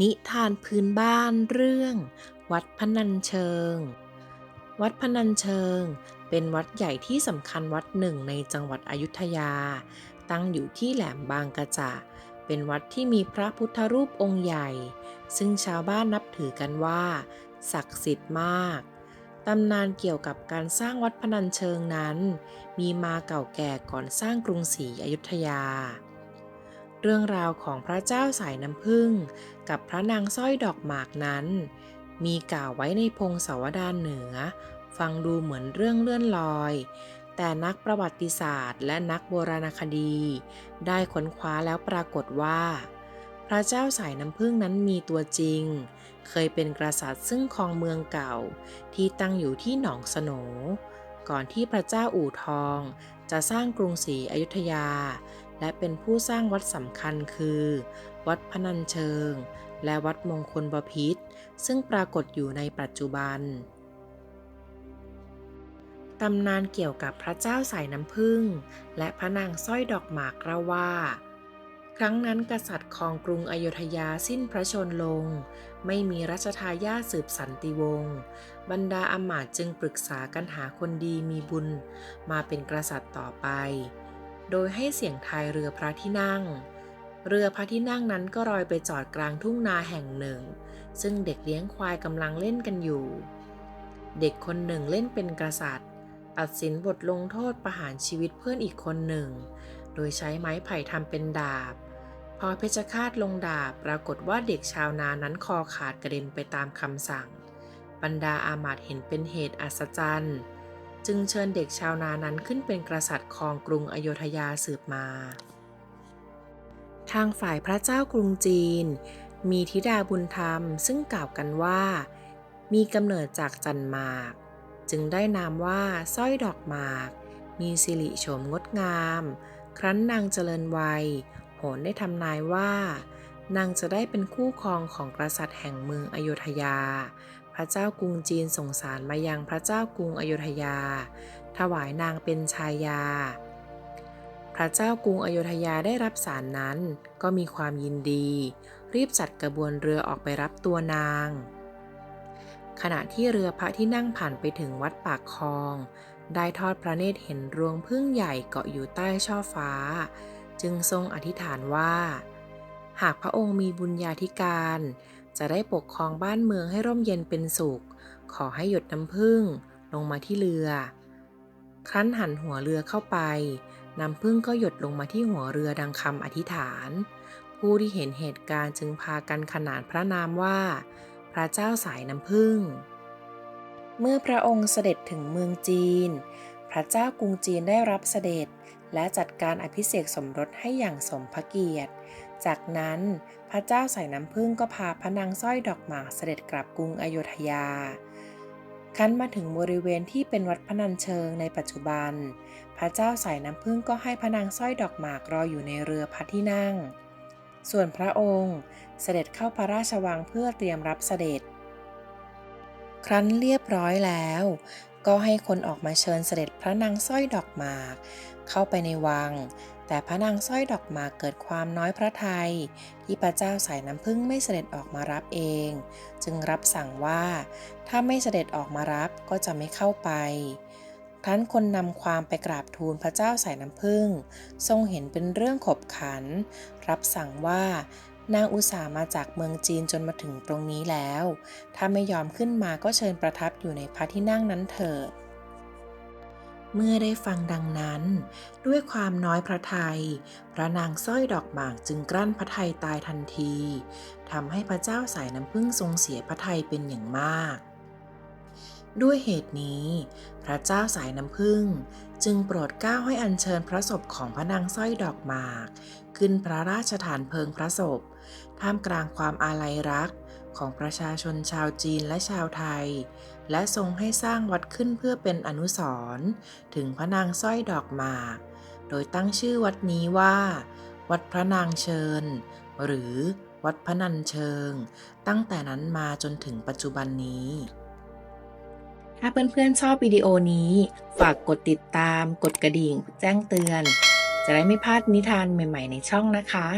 นิทานพื้นบ้านเรื่อง วัดพนัญเชิง วัดพนัญเชิง เป็นวัดใหญ่ที่สำคัญวัดหนึ่งในจังหวัดอยุธยา ตั้งอยู่ที่แหลมบางกระจะเป็นวัดที่มีพระพุทธรูปองค์ใหญ่ ซึ่งชาวบ้านนับถือกันว่า ศักดิ์สิทธิ์มาก ตำนานเกี่ยวกับการสร้างวัดพนัญเชิงนั้น มีมาเก่าแก่ก่อนสร้างกรุงศรีอยุธยา เรื่องราวของพระเจ้าสายน้ำผึ้งกับพระนางสร้อยดอกหมากนั้น มีกล่าวไว้ในพงศาวดารเหนือ ฟังดูเหมือนเรื่องเลื่อนลอย แต่นักประวัติศาสตร์ และนักโบราณคดี ได้ค้นคว้าแล้วปรากฏว่า พระเจ้าสายน้ำผึ้งนั้นมีตัวจริง เคยเป็นกษัตริย์ซึ่งครองเมืองเก่า ที่ตั้งอยู่ที่หนองสโหนก่อนที่พระเจ้าอู่ทอง จะสร้างกรุงศรีอยุธยา และเป็นผู้สร้างวัดสำคัญคือ วัดพนัญเชิง และวัดมงคลบพิตรซึ่งปรากฏอยู่ในปัจจุบันตำนานเกี่ยวกับพระเจ้าสายน้ำผึ้งและพระนางสร้อยดอกหมากเล่าว่า ครั้งนั้นกษัตริย์ครองกรุงอยุธยาสิ้นพระชนลง ไม่มีรัชทายาทสืบสันติวงศ์บรรดาอมาตย์จึงปรึกษากันหาคนดีมีบุญ มาเป็นกษัตริย์ต่อไป โดยให้เสียงทายเรือพระที่นั่ง เรือพระที่นั่งนั้นก็ลอยไปจอดกลางทุ่งนาแห่งหนึ่ง ซึ่งเด็กเลี้ยงควายกำลังเล่นกันอยู่ เด็กคนหนึ่งเล่นเป็นกษัตริย์ ตัดสินบทลงโทษประหารชีวิตเพื่อนอีกคนหนึ่ง โดยใช้ไม้ไผ่ทำเป็นดาบ พอเพชฌฆาตลงดาบปรากฏว่าเด็กชาวนานั้นคอขาดกระเด็นไปตามคำสั่ง บรรดาอามาตเห็นเป็นเหตุอัศจรรย์ จึงเชิญเด็กชาวนานั้นขึ้นเป็นกษัตริย์ครองกรุงอโยธยาสืบมา ทางฝ่ายพระเจ้ากรุงจีน มีธิดาบุญธรรมซึ่งกล่าวกันว่า มีกำเนิดจากจันหมาก จึงได้นามว่าสร้อยดอกหมาก มีสิริโฉมงดงาม ครั้นนางเจริญวัย โหนได้ทำนายว่านางจะได้เป็นคู่ครองของกษัตริย์แห่งเมืองอโยธยา พระเจ้ากรุงจีนส่งสารมายังพระเจ้ากรุงอโยธยา ถวายนางเป็นชายา พระเจ้ากรุงอโยธยาได้รับสารนั้นก็มีความยินดี รีบจัดกระบวนเรือออกไปรับตัวนาง ขณะที่เรือพระที่นั่งผ่านไปถึงวัดปากคลอง ได้ทอดพระเนตรเห็นรวงพึ่งใหญ่เกาะอยู่ใต้ช่อฟ้า จึงทรงอธิษฐานว่า หากพระองค์มีบุญญาธิการ จะได้ปกครองบ้านเมืองให้ร่มเย็นเป็นสุข ขอให้หยดน้ำพึ่งลงมาที่เรือ ครั้นหันหัวเรือเข้าไป น้ำพึ่งก็หยดลงมาที่หัวเรือดังคำอธิษฐาน ผู้ที่เห็นเหตุการณ์จึงพากันขนานพระนามว่า พระเจ้าสายน้ำพึ่ง เมื่อพระองค์เสด็จถึงเมืองจีน พระเจ้ากรุงจีนได้รับเสด็จและจัดการอภิเษกสมรสให้อย่างสมพระเกียรติ จากนั้นพระเจ้าสายน้ำพึ่งก็พาพระนางสร้อยดอกหมากเสด็จกลับกรุงอโยธยา คั้นมาถึงบริเวณที่เป็นวัดพนัญเชิงในปัจจุบัน พระเจ้าสายน้ำพึ่งก็ให้พระนางสร้อยดอกหมากรออยู่ในเรือพระที่นั่ง ส่วนพระองค์เสด็จเข้าพระราชวังเพื่อเตรียมรับเสด็จ ครั้นเรียบร้อยแล้ว ก็ให้คนออกมาเชิญเสด็จพระนางสร้อยดอกหมาก เข้าไปในวัง แต่พระนางสร้อยดอกหมากเกิดความน้อยพระทยัยที่พระเจ้าสายน้ำพึ่งไม่เสด็จออกมารับเอง จึงรับสั่งว่า ถ้าไม่เสด็จออกมารับก็จะไม่เข้าไปครั้นคนนำความไปกราบทูลพระเจ้าสายน้ำผึ้งทรงเห็นเป็นเรื่องขบขัน รับสั่งว่านางอุตสามาจากเมืองจีนจนมาถึงตรงนี้แล้ว ถ้าไม่ยอมขึ้นมาก็เชิญประทับอยู่ในพระที่นั่งนั้นเถิด เมื่อได้ฟังดังนั้น ด้วยความน้อยพระทัยพระนางสร้อยดอกหมากจึงกลั้นพระทัยตายทันทีทำให้พระเจ้าสายน้ำผึ้งทรงเสียพระทัยเป็นอย่างมาก ด้วยเหตุนี้ พระเจ้าสายน้ำผึ้งจึงโปรดเกล้าให้อัญเชิญพระศพของพระนางสร้อยดอกหมาก ขึ้นพระราชฐานเพลิงพระศพ ท่ามกลางความอาลัยรัก ของประชาชนชาวจีนและชาวไทย และทรงให้สร้างวัดขึ้นเพื่อเป็นอนุสรณ์ถึงพระนางสร้อยดอกหมาก โดยตั้งชื่อวัดนี้ว่า วัดพระนางเชิญ หรือวัดพระนันเชิง ตั้งแต่นั้นมาจนถึงปัจจุบันนี้ ถ้าเพื่อนๆชอบวิดีโอนี้ ฝากกดติดตาม กดกระดิ่ง แจ้งเตือน จะได้ไม่พลาดนิทานใหม่ ๆ ในช่องนะคะ